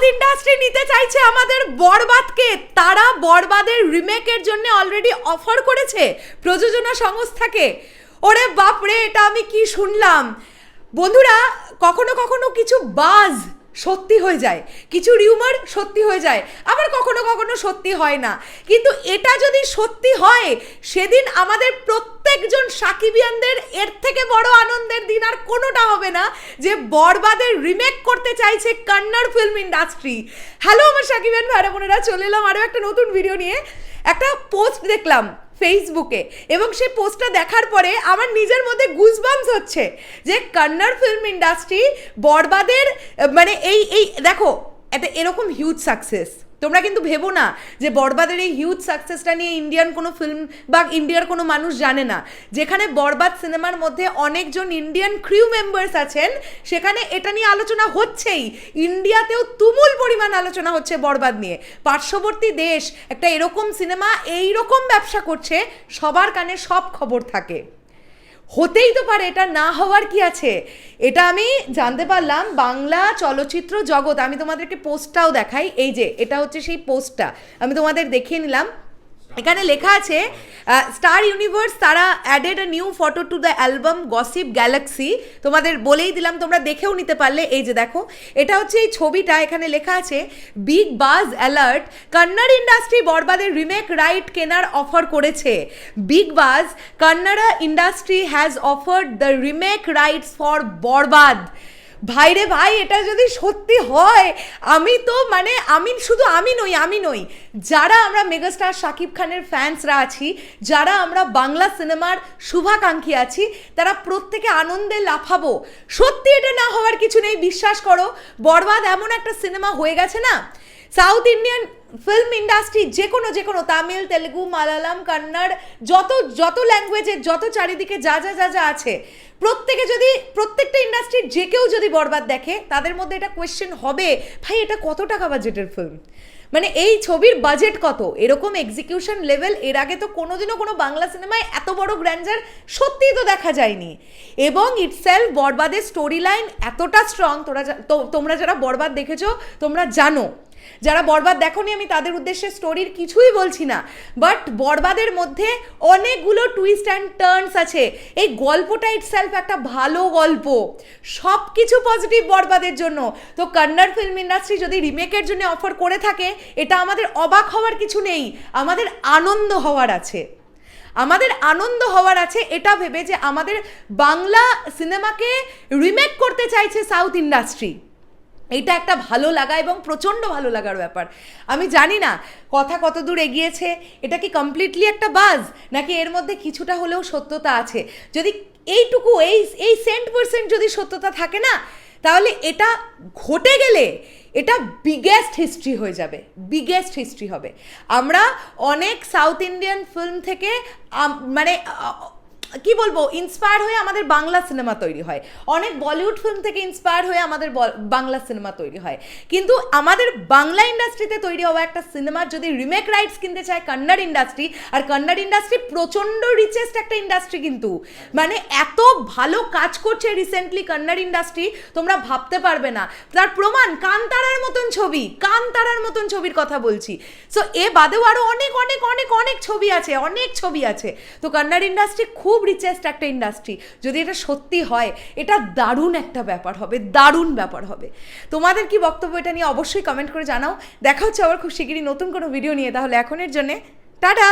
South industry নিতে চাইছে আমাদের বরবাদকে। তারা বরবাদের রিমেকের জন্য অলরেডি অফার করেছে প্রযোজনা সংস্থাকে। ওরে বাপরে, এটা আমি কি শুনলাম? বন্ধুরা, কখনো কখনো কিছু বাজ সত্যি হয়ে যায়, কিছু রিউমার সত্যি হয়ে যায়, আবার কখনো কখনো সত্যি হয় না। কিন্তু এটা যদি সত্যি হয়, সেদিন আমাদের প্রত্যেকজন সাকিবিয়ানদের এর থেকে বড় আনন্দের দিন আর কোনোটা হবে না যে বরবাদের রিমেক করতে চাইছে কন্নড় ফিল্ম ইন্ডাস্ট্রি হ্যালো আমার সাকিবিয়ান ভাইরা বোনেরা, চলে এলাম আরও একটা নতুন ভিডিও নিয়ে। একটা পোস্ট দেখলাম ফেসবুকে এবং সেই পোস্টটা দেখার পরে আমার নিজের মধ্যে গুজবামস হচ্ছে যে কন্নড় ফিল্ম ইন্ডাস্ট্রি বরবাদের মানে এই এই, দেখো, একটা এরকম হিউজ সাকসেস তোমরা কিন্তু ভেবো না যে বরবাদের এই হিউজ সাকসেসটা নিয়ে ইন্ডিয়ান কোনো ফিল্ম বা ইন্ডিয়ার কোনো মানুষ জানে না। যেখানে বরবাদ সিনেমার মধ্যে অনেকজন ইন্ডিয়ান ক্রিউ মেম্বার্স আছেন, সেখানে এটা নিয়ে আলোচনা হচ্ছেই। ইন্ডিয়াতেও তুমুল পরিমাণ আলোচনা হচ্ছে বরবাদ নিয়ে। পার্শ্ববর্তী দেশ একটা এরকম সিনেমা এই রকম ব্যবসা করছে, সবার কানে সব খবর থাকে। হতেই তো পারে, এটা না হওয়ার কি আছে? এটা আমি জানতে পারলাম বাংলা চলচ্চিত্র জগৎ। আমি তোমাদেরকে পোস্টটাও দেখাই। এই যে, এটা হচ্ছে সেই পোস্টটা আমি তোমাদের দেখিয়ে নিলাম। এখানে লেখা আছে স্টার ইউনিভার্স তারা added new photo to the album gossip galaxy তোমাদের বলেই দিলাম, তোমরা দেখেও নিতে পারলে। এই যে দেখো, এটা হচ্ছে এই ছবিটা, এখানে লেখা আছে big buzz alert Kannada industry বরবাদের রিমেক রাইট কেনার অফার করেছে। Big buzz Kannada industry has offered the remake rights for Barbaad. ভাই রে ভাই, এটা যদি সত্যি হয়, আমি তো মানে আমি শুধু আমি নই আমি নই। যারা আমরা মেগাস্টার শাকিব খানের ফ্যান্সরা আছি, যারা আমরা বাংলা সিনেমার শুভাকাঙ্ক্ষী আছি, তারা প্রত্যেকে আনন্দে লাফাবো। সত্যি এটা না হওয়ার কিছু নেই, বিশ্বাস করো। বরবাদ এমন একটা সিনেমা হয়ে গেছে না সাউথ ইন্ডিয়ান ফিল্ম ইন্ডাস্ট্রি যে কোনো যে কোনো তামিল, তেলেগু, মালায়ালাম, কন্নড়, যত যত ল্যাঙ্গুয়েজের যত চারিদিকে যা যা যা যা আছে, প্রত্যেকে যদি, প্রত্যেকটা ইন্ডাস্ট্রির যে কেউ যদি বরবাদ দেখে, তাদের মধ্যে এটা কোয়েশ্চেন হবে, ভাই, এটা কত টাকা বাজেটের ফিল্ম মানে এই ছবির বাজেট কত? এরকম এক্সিকিউশন লেভেল এর আগে তো কোনোদিনও কোনো বাংলা সিনেমায় এত বড় গ্র্যান্ডার সত্যিই তো দেখা যায়নি। এবং ইটসেলফ বরবাদের স্টোরি লাইন এতটা স্ট্রং তোরা তোমরা যারা বরবাদ দেখেছ, তোমরা জানো। যারা বরবাদ, দেখোনি আমি তাদের উদ্দেশ্যে স্টোরির কিছুই বলছি না বাট বরবাদের মধ্যে অনেকগুলো টুইস্ট অ্যান্ড টার্নস আছে। এই গল্পটা ইটসেলফ একটা ভালো গল্প। সব কিছু পজিটিভ বরবাদের জন্য। তো কন্নড় ফিল্ম ইন্ডাস্ট্রি যদি রিমেকের জন্য অফার করে থাকে, এটা আমাদের অবাক হওয়ার কিছু নেই। আমাদের আনন্দ হওয়ার আছে। আমাদের আনন্দ হওয়ার আছে, এটা ভেবে যে আমাদের বাংলা সিনেমাকে রিমেক করতে চাইছে সাউথ ইন্ডাস্ট্রি এটা একটা ভালো লাগা এবং প্রচণ্ড ভালো লাগার ব্যাপার। আমি জানি না, কথা কত দূর এগিয়েছে, এটা কি কমপ্লিটলি একটা বাজ নাকি এর মধ্যে কিছুটা হলেও সত্যতা আছে? যদি এইটুকু, এই এই সেন্ট পার্সেন্ট যদি সত্যতা থাকে না, তাহলে এটা ঘটে গেলে এটা বিগেস্ট হিস্ট্রি হয়ে যাবে বিগেস্ট হিস্ট্রি হবে। আমরা অনেক সাউথ ইন্ডিয়ান ফিল্ম থেকে মানে কি বলব ইন্সপায়ার হয়ে আমাদের বাংলা সিনেমা তৈরি হয়। অনেক বলিউড ফিল্ম থেকে ইন্সপায়ার হয়ে আমাদের বল- সিনেমা তৈরি হয়। কিন্তু আমাদের বাংলা ইন্ডাস্ট্রিতে তৈরি হওয়া একটা সিনেমার যদি রিমেক রাইটস কিনতে চায় কন্নড় ইন্ডাস্ট্রি আর কন্নড় ইন্ডাস্ট্রি প্রচণ্ড রিচেস্ট একটা ইন্ডাস্ট্রি কিন্তু। মানে এত ভালো কাজ করছে রিসেন্টলি কন্নড় ইন্ডাস্ট্রি তোমরা ভাবতে পারবে না। তার প্রমাণ কান্তারার মতন ছবি কান্তারার মতন ছবির কথা বলছি। সো এ বাদেও আরও অনেক অনেক অনেক অনেক ছবি আছে, অনেক ছবি আছে। তো কন্নড় ইন্ডাস্ট্রি খুব রিচেস্ট একটা ইন্ডাস্ট্রি যদি এটা সত্যি হয়, এটা দারুণ একটা ব্যাপার হবে, দারুণ ব্যাপার হবে। তোমাদের কি বক্তব্য এটা নিয়ে অবশ্যই কমেন্ট করে জানাও। দেখা হচ্ছে আবার খুব শিগগিরই নতুন কোনো ভিডিও নিয়ে। তাহলে এখনের জন্যে, টাটা!